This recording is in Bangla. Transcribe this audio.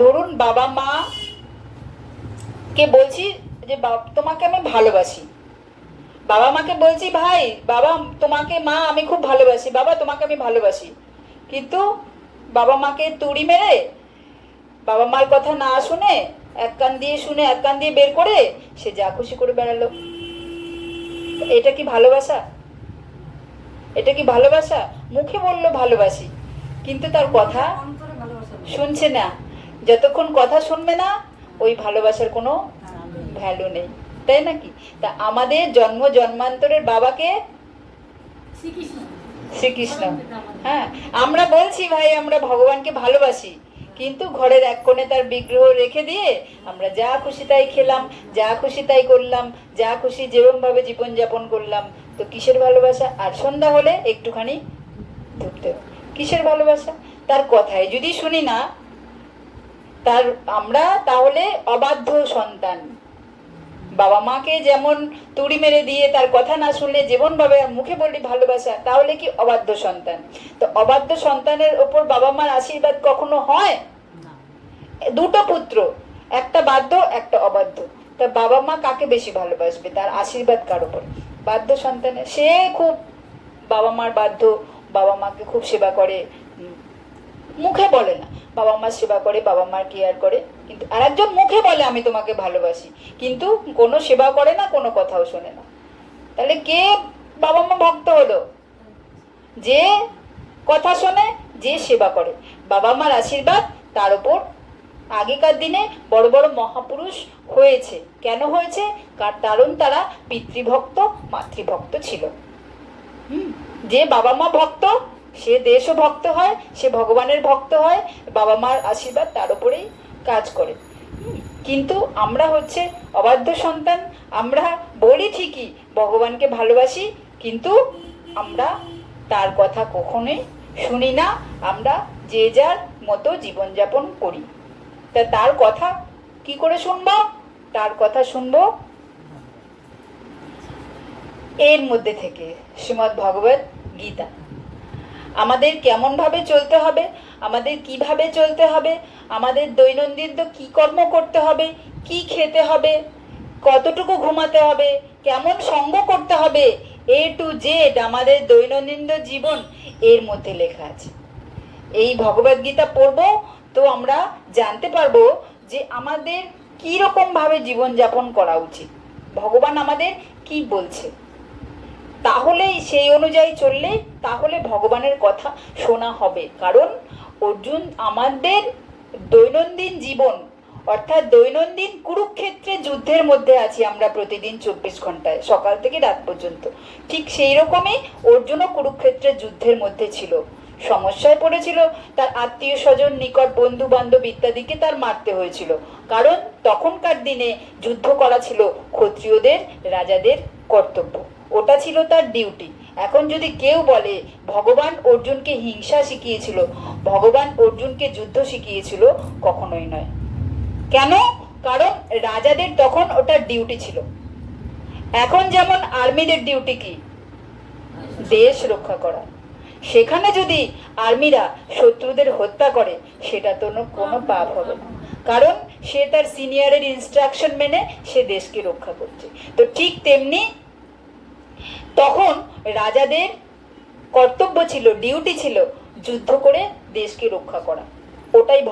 ধরুন বাবা মা কে বলছি যে তোমাকে আমি ভালোবাসি। বাবা মাকে বলছি ভাই বাবা তোমাকে মা আমি খুব ভালোবাসি। বাবা তোমাকে আমি ভালোবাসি। কিন্তু বাবা মাকে তুড়ি মেরে বাবা মার কথা না শুনে এক কান দিয়ে শুনে এক কান দিয়ে বের করে সে যা খুশি করে বেড়ালো। এটা কি ভালোবাসা? এটা কি ভালোবাসা? মুখে বলল ভালোবাসি কিন্তু তার কথা। শুনছে না। যতক্ষণ কথা শুনবে না ওই ভালোবাসার কোনো ভ্যালু নেই। তাই নাকি? তা আমাদের জন্ম জন্মান্তরের বাবাকে শ্রীকৃষ্ণ। হ্যাঁ আমরা বলছি ভাই আমরা ভগবানকে ভালোবাসি। কিন্তু ঘরের এক কোণে তার বিগ্রহ রেখে দিয়ে আমরা যা খুশি তাই খেলাম যা খুশি তাই করলাম যা খুশি যেরমভাবে জীবনযাপন করলাম তো কিসের ভালোবাসা? আর সন্ধ্যা হলে একটুখানি ধুপতে হবে। কিসের ভালোবাসা? তার কথাই। যদি শুনি না তার আমরা তাহলে অবাধ্য সন্তান। বাবা মাকে যেমন তুড়ি মেরে দিয়ে তার কথা না শুনলে যেমনভাবে আর মুখে বললি ভালোবাসা তাহলে কি অবাধ্য সন্তান? তো অবাধ্য সন্তানের ওপর বাবা মার আশীর্বাদ কখনো হয়। দুটো পুত্র একটা বাধ্য একটা অবাধ্য। তা বাবা মা কাকে বেশি ভালোবাসবে? তার আশীর্বাদ কার উপর? বাধ্য সন্তানের সে খুব বাবা মার বাধ্য বাবা মাকে খুব সেবা করে মুখে বলে না। বাবা মার সেবা করে বাবা মার কেয়ার করে। কিন্তু আরেকজন মুখে বলে আমি তোমাকে ভালোবাসি। কিন্তু কোনো সেবা করে না কোনো কথাও শোনে না। তাহলে কে বাবা মা ভক্ত হলো? যে কথা শোনে যে সেবা করে। বাবা মার আশীর্বাদ তার উপর। আগেকার দিনে বড় বড় মহাপুরুষ হয়েছে। কেন হয়েছে? কার কারণ তারা পিতৃভক্ত মাতৃভক্ত ছিল। হুম, যে বাবা মা ভক্ত সে দেশও ভক্ত হয়, সে ভগবানের ভক্ত হয়, বাবা মার আশীর্বাদ তার উপরেই কাজ করে। কিন্তু আমরা হচ্ছে অবাধ্য সন্তান, আমরা বলি ঠিকই, ভগবানকে ভালোবাসি, কিন্তু আমরা তার কথা কখনোই শুনি না, আমরা যে যার মতো জীবনযাপন করি। তা তার কথা কি করে শুনব? তার কথা শুনব এর মধ্যে থেকে, শ্রীমদ্ ভগবত গীতা। আমাদের কেমনভাবে চলতে হবে, আমাদের কীভাবে চলতে হবে, আমাদের দৈনন্দিন তো কী কর্ম করতে হবে, কি খেতে হবে, কতটুকু ঘুমাতে হবে, কেমন সঙ্গ করতে হবে এ টু জেড আমাদের দৈনন্দিন জীবন এর মধ্যে লেখা আছে। এই ভগবদ্গীতা পড়ব তো আমরা জানতে পারব যে আমাদের কী রকমভাবে জীবনযাপন করা উচিত। ভগবান আমাদের কি বলছে? সেই অনুযায়ী চললে তাহলে ভগবানের কথা শোনা হবে। কারণ অর্জুন আমাদের দৈনন্দিন জীবন, অর্থাৎ দৈনন্দিন কুরুক্ষেত্রে যুদ্ধের মধ্যে আছি আমরা প্রতিদিন চব্বিশ ঘন্টায় সকাল থেকে রাত পর্যন্ত। ঠিক সেই রকমই অর্জুনও কুরুক্ষেত্রের যুদ্ধের মধ্যে ছিল। সমস্যায় পড়েছিল, তার আত্মীয় স্বজন, নিকট বন্ধু বান্ধব ইত্যাদিকে তার মারতে হয়েছিল। কারণ তখনকার দিনে যুদ্ধ করা ছিল ক্ষত্রিয়দের, রাজাদের কর্তব্য। ওটা ছিল তার ডিউটি এখন যদি কেউ বলে, ভগবান অর্জুনকে হিংসা শিখিয়েছিল, ভগবান অর্জুনকে যুদ্ধ শিখিয়েছিল কখনোই নয়। কেন? কারণ রাজাদের তখন ওটা ডিউটি ছিল। এখন যেমন আর্মিদের ডিউটি কি? দেশ রক্ষা করা। সেখানে যদি আর্মিরা শত্রুদের হত্যা করে, সেটা তো কোনো- পাপ হবে না। কারণ সে তার সিনিয়রের ইনস্ট্রাকশন মেনে সে দেশকে রক্ষা করছে। তো ঠিক তেমনি তখন রাজাদের কর্তব্য ছিল ডিউটি ছিল যুদ্ধ করে দেশকে রক্ষা করা। ওটাই